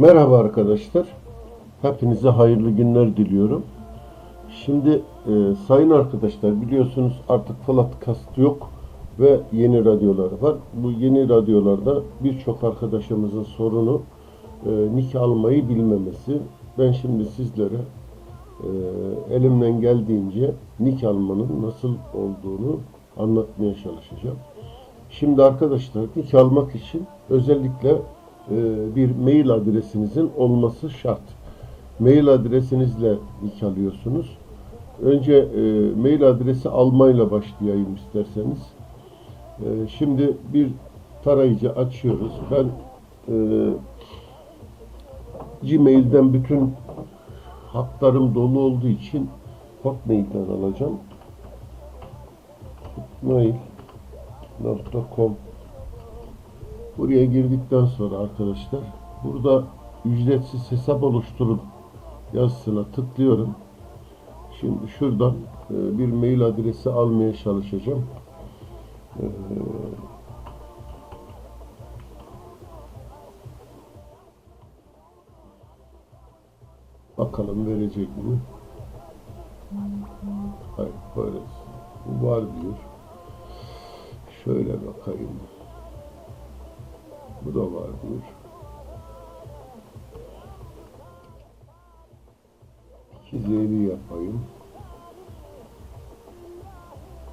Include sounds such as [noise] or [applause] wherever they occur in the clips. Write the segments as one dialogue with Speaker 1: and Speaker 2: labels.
Speaker 1: Merhaba arkadaşlar. Hepinize hayırlı günler diliyorum. Şimdi e, sayın arkadaşlar biliyorsunuz artık Flatkast yok ve yeni radyolar var. Bu yeni radyolarda birçok arkadaşımızın sorunu e, nick almayı bilmemesi. Ben şimdi sizlere e, elimden geldiğince nick almanın nasıl olduğunu anlatmaya çalışacağım. Şimdi arkadaşlar nick almak için özellikle bir mail adresinizin olması şart. Mail adresinizle nick alıyorsunuz. Önce e, mail adresi almayla başlayayım isterseniz. E, şimdi bir tarayıcı açıyoruz. Ben e, Gmail'den bütün hatlarım dolu olduğu için Hotmail'den alacağım. Hotmail.com Buraya girdikten sonra arkadaşlar burada ücretsiz hesap oluşturun yazısına tıklıyorum. Şimdi şuradan e, bir mail adresi almaya çalışacağım. E, Bakalım verecek mi? Hayır, böyle var diyor. Şöyle bakayım. Bu da var diyor. İkizleri yapayım.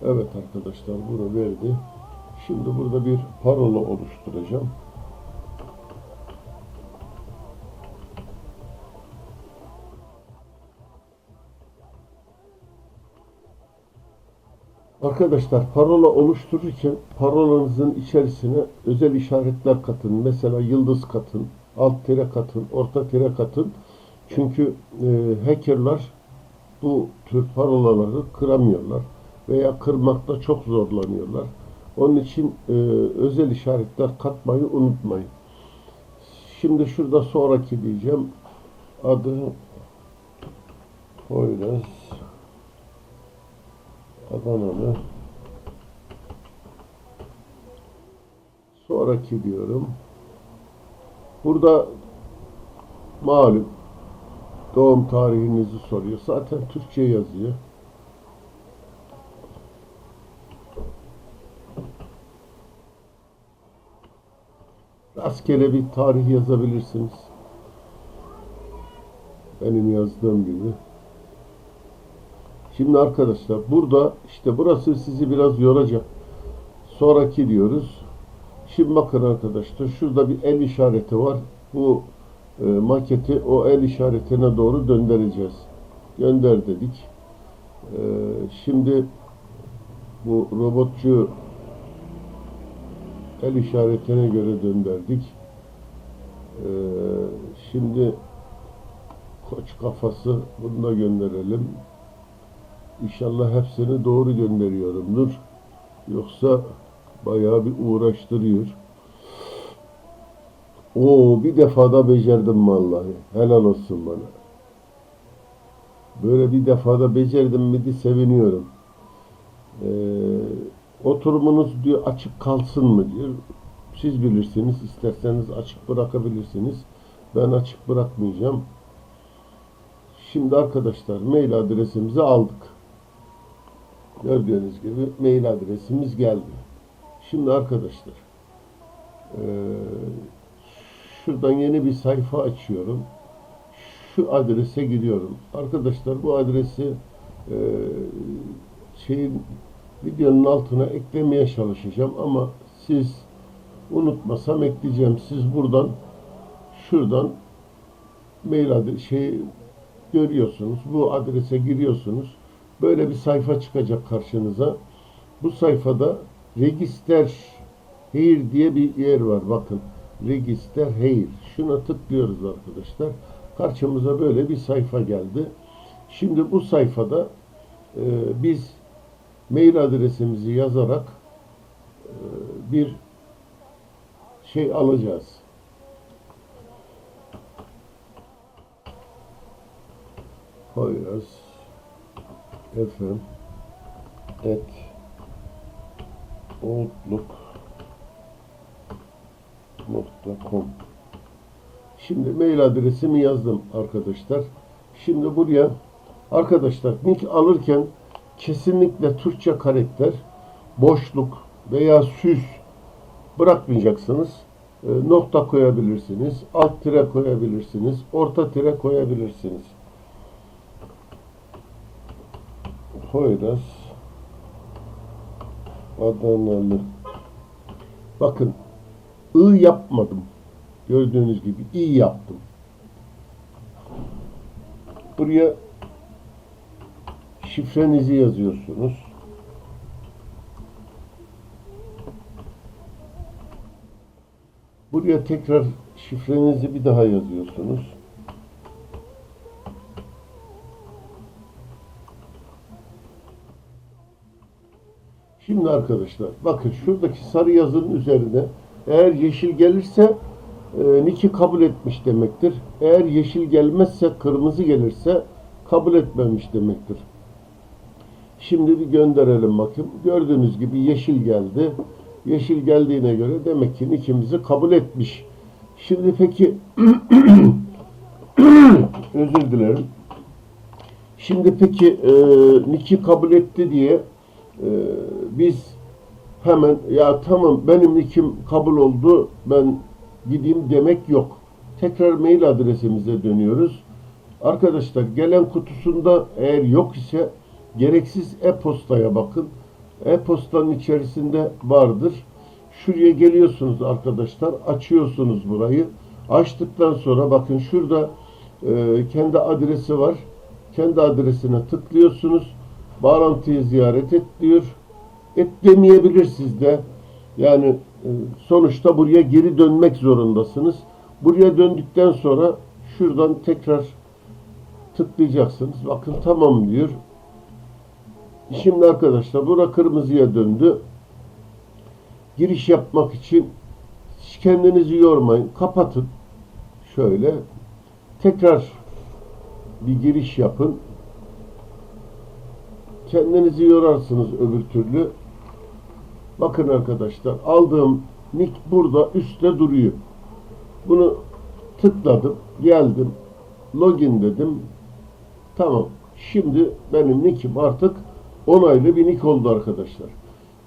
Speaker 1: Evet arkadaşlar bunu verdi. Şimdi burada bir parola oluşturacağım. Arkadaşlar parola oluştururken parolanızın içerisine özel işaretler katın. Mesela yıldız katın, alt tire katın, orta tire katın. Çünkü e, hackerlar bu tür parolaları kıramıyorlar veya kırmakta çok zorlanıyorlar. Onun için e, özel işaretler katmayı unutmayın. Şimdi şurada sonraki diyeceğim. Adı Poyraz Adanalı sonraki diyorum. Burada malum doğum tarihinizi soruyor. Zaten Türkçe yazıyor. Rastgele bir tarih yazabilirsiniz. Benim yazdığım gibi. Şimdi arkadaşlar burada işte burası sizi biraz yoracak. Sonraki diyoruz. Şimdi bakın arkadaşlar şurada bir el işareti var. Bu e, maketi o el işaretine doğru döndüreceğiz. Gönder dedik. E, şimdi bu robotçu el işaretine göre döndürdük. E, şimdi koç kafası bunu da gönderelim. İnşallah hepsini doğru gönderiyorumdur. Yoksa bayağı bir uğraştırıyor. Oo bir defada becerdim vallahi. Helal olsun bana. Böyle bir defada becerdim mi de seviniyorum. Ee, oturumunuz diyor açık kalsın mı diyor. Siz bilirsiniz. isterseniz açık bırakabilirsiniz. Ben açık bırakmayacağım. Şimdi arkadaşlar mail adresimizi aldık. Gördüğünüz gibi mail adresimiz geldi. Şimdi arkadaşlar eee, şuradan yeni bir sayfa açıyorum. Şu adrese gidiyorum. Arkadaşlar bu adresi eee şeyin videonun altına eklemeye çalışacağım ama siz unutmasam ekleyeceğim. Siz buradan şuradan mail adresi şey görüyorsunuz. Bu adrese giriyorsunuz. Böyle bir sayfa çıkacak karşınıza. Bu sayfada Register Here diye bir yer var. Bakın. Register Here. Şuna tıklıyoruz arkadaşlar. Karşımıza böyle bir sayfa geldi. Şimdi bu sayfada e, biz mail adresimizi yazarak e, bir şey alacağız. Poyraz FM et outlook.com Şimdi mail adresimi yazdım arkadaşlar. Şimdi buraya arkadaşlar nick alırken kesinlikle Türkçe karakter, boşluk veya süs bırakmayacaksınız. E, nokta koyabilirsiniz, alt tire koyabilirsiniz, orta tire koyabilirsiniz. Poyraz Adanalı. Bakın I yapmadım. Gördüğünüz gibi i yaptım. Buraya şifrenizi yazıyorsunuz. Buraya tekrar şifrenizi bir daha yazıyorsunuz. Şimdi arkadaşlar bakın şuradaki sarı yazının üzerine eğer yeşil gelirse e, Nick'i kabul etmiş demektir. Eğer yeşil gelmezse kırmızı gelirse kabul etmemiş demektir. Şimdi bir gönderelim bakın. Gördüğünüz gibi yeşil geldi. Yeşil geldiğine göre demek ki Nick'imizi kabul etmiş. Şimdi peki [clears throat] özür dilerim. Şimdi peki e, Nick'i kabul etti diye e, biz hemen ya tamam benim nickim kabul oldu ben gideyim demek yok. Tekrar mail adresimize dönüyoruz. Arkadaşlar gelen kutusunda eğer yok ise gereksiz e-postaya bakın. E-postanın içerisinde vardır. Şuraya geliyorsunuz arkadaşlar. Açıyorsunuz burayı. Açtıktan sonra bakın şurada e, kendi adresi var. Kendi adresine tıklıyorsunuz. Bağlantıyı ziyaret et diyor. Et demeyebilirsiniz de. Yani e, sonuçta buraya geri dönmek zorundasınız. Buraya döndükten sonra şuradan tekrar tıklayacaksınız. Bakın tamam diyor. Şimdi arkadaşlar bura kırmızıya döndü. Giriş yapmak için kendinizi yormayın. Kapatın. Şöyle. Tekrar bir giriş yapın. Kendinizi yorarsınız öbür türlü. Bakın arkadaşlar aldığım nick burada üstte duruyor. Bunu tıkladım, geldim, login dedim. Tamam. Şimdi benim nick'im artık onaylı bir nick oldu arkadaşlar.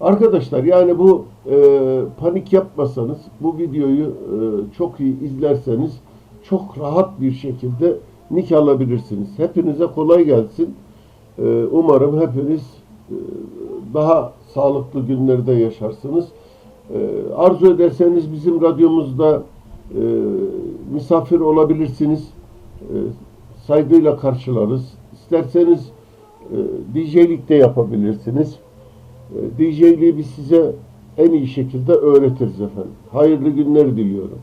Speaker 1: Arkadaşlar yani bu e, panik yapmasanız, bu videoyu e, çok iyi izlerseniz çok rahat bir şekilde nick alabilirsiniz. Hepinize kolay gelsin. E, umarım hepiniz e, daha sağlıklı günlerde yaşarsınız. E, arzu ederseniz bizim radyomuzda e, misafir olabilirsiniz. E, saygıyla karşılarız. İsterseniz e, DJ'lik de yapabilirsiniz. DJ'liği biz size en iyi şekilde öğretiriz efendim. Hayırlı günler diliyorum.